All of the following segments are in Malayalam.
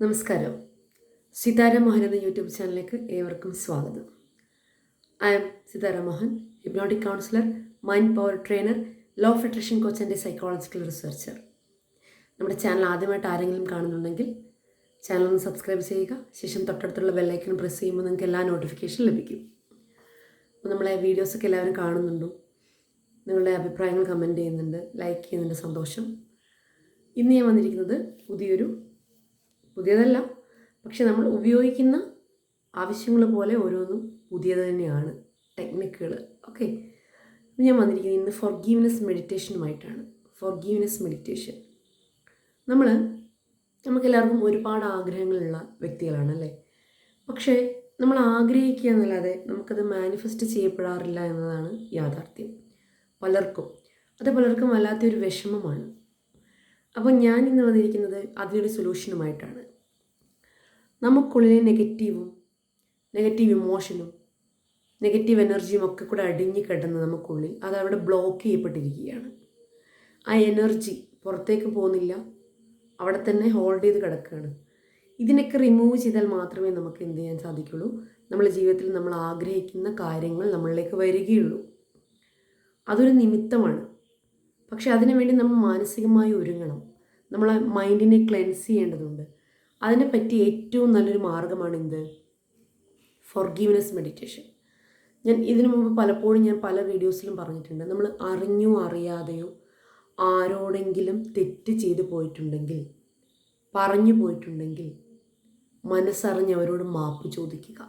നമസ്കാരം. സിതാര മോഹൻ എന്ന യൂട്യൂബ് ചാനലിലേക്ക് ഏവർക്കും സ്വാഗതം. I am Sithara Mohan hypnotic counsellor mind power trainer law attraction coach and psychological researcher നമ്മുടെ ചാനൽ ആദ്യമായിട്ട് ആരെങ്കിലും കാണുന്നുണ്ടെങ്കിൽ ചാനൽ ഒന്ന് സബ്സ്ക്രൈബ് ചെയ്യുക ശേഷം തൊട്ടടുത്തുള്ള ബെല്ലൈക്കൺ പ്രസ് ചെയ്യുമ്പോൾ നിങ്ങൾക്ക് എല്ലാ നോട്ടിഫിക്കേഷൻ ലഭിക്കും. അപ്പോൾ നമ്മളെ വീഡിയോസൊക്കെ എല്ലാവരും കാണുന്നുണ്ടോ? നിങ്ങളുടെ അഭിപ്രായങ്ങൾ കമന്റ് ചെയ്യുന്നുണ്ട് ലൈക്ക് ചെയ്യുന്നുണ്ട് സന്തോഷം. ഇന്ന് ഞാൻ വന്നിരിക്കുന്നത് പുതിയൊരു പുതിയതല്ല. പക്ഷെ നമ്മൾ ഉപയോഗിക്കുന്ന ആവശ്യങ്ങൾ പോലെ ഓരോന്നും പുതിയത് തന്നെയാണ്. ടെക്നിക്കുകൾ. ഓക്കെ. ഞാൻ വന്നിരിക്കുന്നത് ഇന്ന് ഫോർഗീവ്നെസ് മെഡിറ്റേഷനുമായിട്ടാണ് ഫോർഗീവ്നെസ് മെഡിറ്റേഷൻ നമ്മൾ നമുക്കെല്ലാവർക്കും ഒരുപാട് ആഗ്രഹങ്ങളുള്ള വ്യക്തികളാണല്ലേ പക്ഷേ നമ്മൾ ആഗ്രഹിക്കുക എന്നല്ലാതെ നമുക്കത് മാനിഫെസ്റ്റ് ചെയ്യപ്പെടാറില്ല എന്നതാണ് യാഥാർത്ഥ്യം. പലർക്കും. അത് പലർക്കും വല്ലാത്തൊരു വിഷമമാണ്. അപ്പോൾ ഞാൻ ഇന്ന് വന്നിരിക്കുന്നത് അതിനൊരു സൊല്യൂഷനുമായിട്ടാണ് നമുക്കുള്ളിലെ നെഗറ്റീവും നെഗറ്റീവ് ഇമോഷനും നെഗറ്റീവ് എനർജിയും ഒക്കെ കൂടെ അടിഞ്ഞു കിടന്ന് നമുക്കുള്ളിൽ അത് അവിടെ ബ്ലോക്ക് ചെയ്യപ്പെട്ടിരിക്കുകയാണ്. ആ എനർജി പുറത്തേക്ക് പോകുന്നില്ല അവിടെ തന്നെ ഹോൾഡ് ചെയ്ത് കിടക്കുകയാണ്. ഇതിനൊക്കെ റിമൂവ് ചെയ്താൽ മാത്രമേ നമുക്ക് എന്ത് ചെയ്യാൻ സാധിക്കുള്ളൂ? നമ്മുടെ ജീവിതത്തിൽ നമ്മൾ ആഗ്രഹിക്കുന്ന കാര്യങ്ങൾ നമ്മളിലേക്ക് വരികയുള്ളൂ. അതൊരു നിമിത്തമാണ്. പക്ഷെ അതിനുവേണ്ടി നമ്മൾ മാനസികമായി ഒരുങ്ങണം. നമ്മളെ മൈൻഡിനെ ക്ലെൻസ് ചെയ്യേണ്ടതുണ്ട്. അതിനെ പറ്റി ഏറ്റവും നല്ലൊരു മാർഗമാണ് എന്ത്? ഫോർഗീവ്നെസ് മെഡിറ്റേഷൻ ഞാൻ ഇതിനു മുമ്പ് പലപ്പോഴും ഞാൻ പല വീഡിയോസിലും പറഞ്ഞിട്ടുണ്ട്. നമ്മൾ അറിഞ്ഞോ അറിയാതെയോ ആരോടെങ്കിലും തെറ്റ് ചെയ്തു പോയിട്ടുണ്ടെങ്കിൽ പറഞ്ഞു പോയിട്ടുണ്ടെങ്കിൽ മനസ്സറിഞ്ഞ് അവരോട് മാപ്പ് ചോദിക്കുക.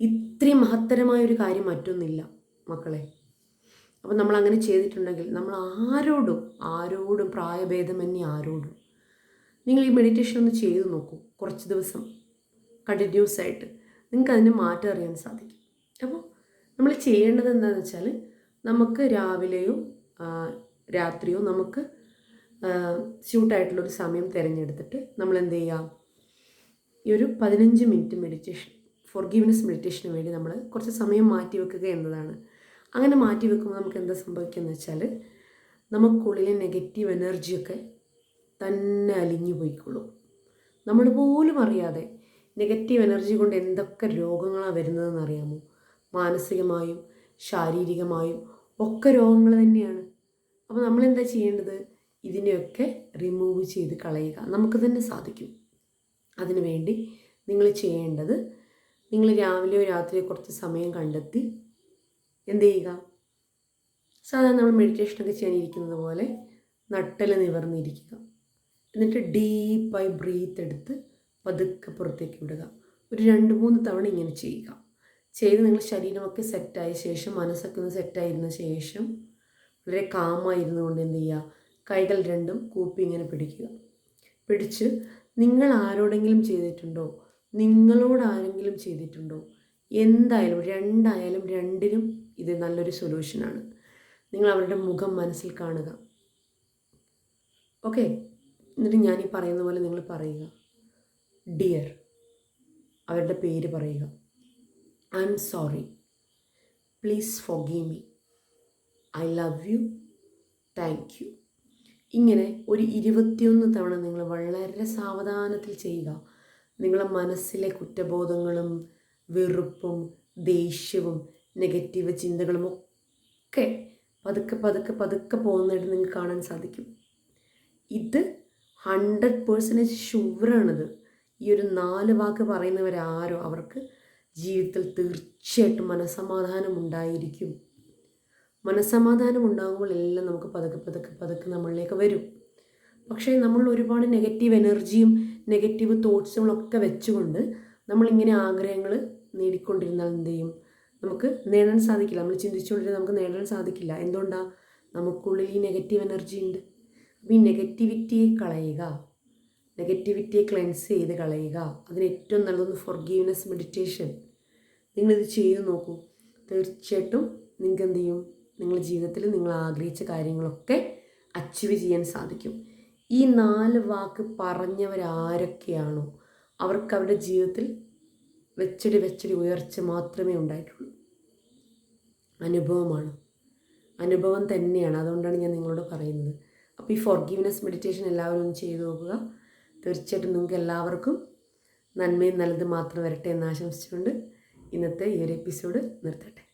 ഇത്രയും മഹത്തരമായ ഒരു കാര്യം മറ്റൊന്നില്ല മക്കളെ. അപ്പം നമ്മൾ അങ്ങനെ ചെയ്തിട്ടുണ്ടെങ്കിൽ നമ്മൾ ആരോടും ആരോടും പ്രായഭേദമന്യേ ആരോടും. നിങ്ങൾ ഈ മെഡിറ്റേഷൻ ഒന്ന് ചെയ്തു നോക്കൂ. കുറച്ച് ദിവസം കണ്ടിന്യൂസ് ആയിട്ട് നിങ്ങൾക്ക് അതിന്റെ മാറ്റം അറിയാൻ സാധിക്കും. അപ്പോൾ നമ്മൾ ചെയ്യേണ്ടത് എന്താണെന്ന് വെച്ചാൽ നമുക്ക് രാവിലെയോ രാത്രിയോ നമുക്ക് സ്യൂട്ടായിട്ടുള്ളൊരു സമയം തിരഞ്ഞെടുത്തിട്ട് നമ്മൾ എന്ത് ചെയ്യാം? ഈ ഒരു പതിനഞ്ച് മിനിറ്റ് മെഡിറ്റേഷൻ ഫോർ ഗീവ്നെസ് മെഡിറ്റേഷന് വേണ്ടി നമ്മൾ കുറച്ച് സമയം മാറ്റി വെക്കുക എന്നതാണ് അങ്ങനെ മാറ്റി വെക്കുമ്പോൾ നമുക്ക് എന്താ സംഭവിക്കുക വെച്ചാൽ നമുക്കുള്ളിലെ നെഗറ്റീവ് എനർജിയൊക്കെ തന്നെ അലിഞ്ഞു പോയിക്കൊള്ളും. നമ്മൾ പോലും അറിയാതെ നെഗറ്റീവ് എനർജി കൊണ്ട് എന്തൊക്കെ രോഗങ്ങളാണ് വരുന്നതെന്ന് അറിയാമോ? മാനസികമായും ശാരീരികമായും ഒക്കെ രോഗങ്ങൾ തന്നെയാണ്. അപ്പോൾ നമ്മൾ എന്താ ചെയ്യേണ്ടത്? ഇതിനെയൊക്കെ റിമൂവ് ചെയ്ത് കളയുക. നമുക്ക് തന്നെ സാധിക്കും. അതിനുവേണ്ടി നിങ്ങൾ ചെയ്യേണ്ടത് നിങ്ങൾ രാവിലെയോ രാത്രിയോ കുറച്ച് സമയം കണ്ടെത്തി എന്ത് ചെയ്യുക സാധാരണ നമ്മൾ മെഡിറ്റേഷനൊക്കെ ചെയ്യാനിരിക്കുന്നത് പോലെ നട്ടൽ നിവർന്നിരിക്കുക. എന്നിട്ട് ഡീപ്പായി ബ്രീത്ത് എടുത്ത് പതുക്കെ പുറത്തേക്ക് വിടുക. ഒരു രണ്ട് മൂന്ന് തവണ ഇങ്ങനെ ചെയ്യുക. ചെയ്ത് നിങ്ങൾ ശരീരമൊക്കെ സെറ്റായ ശേഷം മനസ്സൊക്കെ ഒന്ന് സെറ്റായിരുന്ന ശേഷം വളരെ കാമായിരുന്നു കൊണ്ട് എന്ത് ചെയ്യുക? കൈകൾ രണ്ടും കൂപ്പി ഇങ്ങനെ പിടിക്കുക. പിടിച്ച് നിങ്ങൾ ആരോടെങ്കിലും ചെയ്തിട്ടുണ്ടോ? നിങ്ങളോട് ആരെങ്കിലും ചെയ്തിട്ടുണ്ടോ? എന്തായാലും രണ്ടായാലും രണ്ടിനും ഇത് നല്ലൊരു സൊല്യൂഷനാണ് നിങ്ങൾ അവരുടെ മുഖം മനസ്സിൽ കാണുക. ഓക്കെ എന്നിട്ട് ഞാൻ ഈ പറയുന്ന പോലെ നിങ്ങൾ പറയുക. ഡിയർ അവരുടെ പേര് പറയുക. I am sorry please forgive me I love you thank you ഇങ്ങനെ ഒരു ഇരുപത്തിയൊന്ന് തവണ നിങ്ങൾ വളരെ സാവധാനത്തിൽ ചെയ്യുക. നിങ്ങളുടെ മനസ്സിലെ കുറ്റബോധങ്ങളും വെറുപ്പും ദേഷ്യവും നെഗറ്റീവ് ചിന്തകളും ഒക്കെ പതുക്കെ പതുക്കെ പതുക്കെ പോകുന്നതായിട്ട് നിങ്ങൾക്ക് കാണാൻ സാധിക്കും. ഇത് ഹൺഡ്രഡ് പേഴ്സന്റേജ് ഷുവറാണിത് ഈ ഒരു നാല് വാക്ക് പറയുന്നവരാരോ അവർക്ക് ജീവിതത്തിൽ തീർച്ചയായിട്ടും മനസമാധാനം ഉണ്ടായിരിക്കും. മനസമാധാനം ഉണ്ടാകുമ്പോൾ എല്ലാം നമുക്ക് പതുക്കെ പതുക്കെ പതുക്കെ നമ്മളിലേക്ക് വരും. പക്ഷേ നമ്മൾ ഒരുപാട് നെഗറ്റീവ് എനർജിയും നെഗറ്റീവ് തോട്ട്സുകളൊക്കെ വെച്ചുകൊണ്ട് നമ്മളിങ്ങനെ ആഗ്രഹങ്ങൾ നേടിക്കൊണ്ടിരുന്നാൽ എന്ത് ചെയ്യും? നമുക്ക് നേടാൻ സാധിക്കില്ല. നമ്മൾ ചിന്തിച്ചുകൊണ്ടിരുന്ന നമുക്ക് നേടാൻ സാധിക്കില്ല. എന്തുകൊണ്ടാണ് നമുക്കുള്ളിൽ ഈ നെഗറ്റീവ് എനർജി ഉണ്ട്. അപ്പോൾ ഈ നെഗറ്റിവിറ്റിയെ കളയുക. നെഗറ്റിവിറ്റിയെ ക്ലെൻസ് ചെയ്ത് കളയുക. അതിന് ഏറ്റവും നല്ലതൊന്ന് ഫോർഗീവ്നെസ് മെഡിറ്റേഷൻ നിങ്ങളിത് ചെയ്ത് നോക്കൂ. തീർച്ചയായിട്ടും നിങ്ങൾക്ക് എന്ത് ചെയ്യും? നിങ്ങളുടെ ജീവിതത്തിൽ നിങ്ങൾ ആഗ്രഹിച്ച കാര്യങ്ങളൊക്കെ അച്ചീവ് ചെയ്യാൻ സാധിക്കും. ഈ നാല് വാക്ക് പറഞ്ഞവരാരൊക്കെയാണോ? അവർക്ക് അവരുടെ ജീവിതത്തിൽ വെച്ചടി വെച്ചടി ഉയർച്ച മാത്രമേ ഉണ്ടായിട്ടുള്ളൂ. അനുഭവമാണ്. അനുഭവം തന്നെയാണ്. അതുകൊണ്ടാണ് ഞാൻ നിങ്ങളോട് പറയുന്നത്. അപ്പോൾ ഈ ഫോർഗീവ്നെസ് മെഡിറ്റേഷൻ എല്ലാവരും ഒന്ന് ചെയ്തു നോക്കുക. തീർച്ചയായിട്ടും നിങ്ങൾക്ക് എല്ലാവർക്കും നന്മയും നല്ലത് മാത്രം വരട്ടെ എന്ന് ആശംസിച്ചുകൊണ്ട് ഇന്നത്തെ ഈ ഒരു എപ്പിസോഡ് നിർത്തട്ടെ.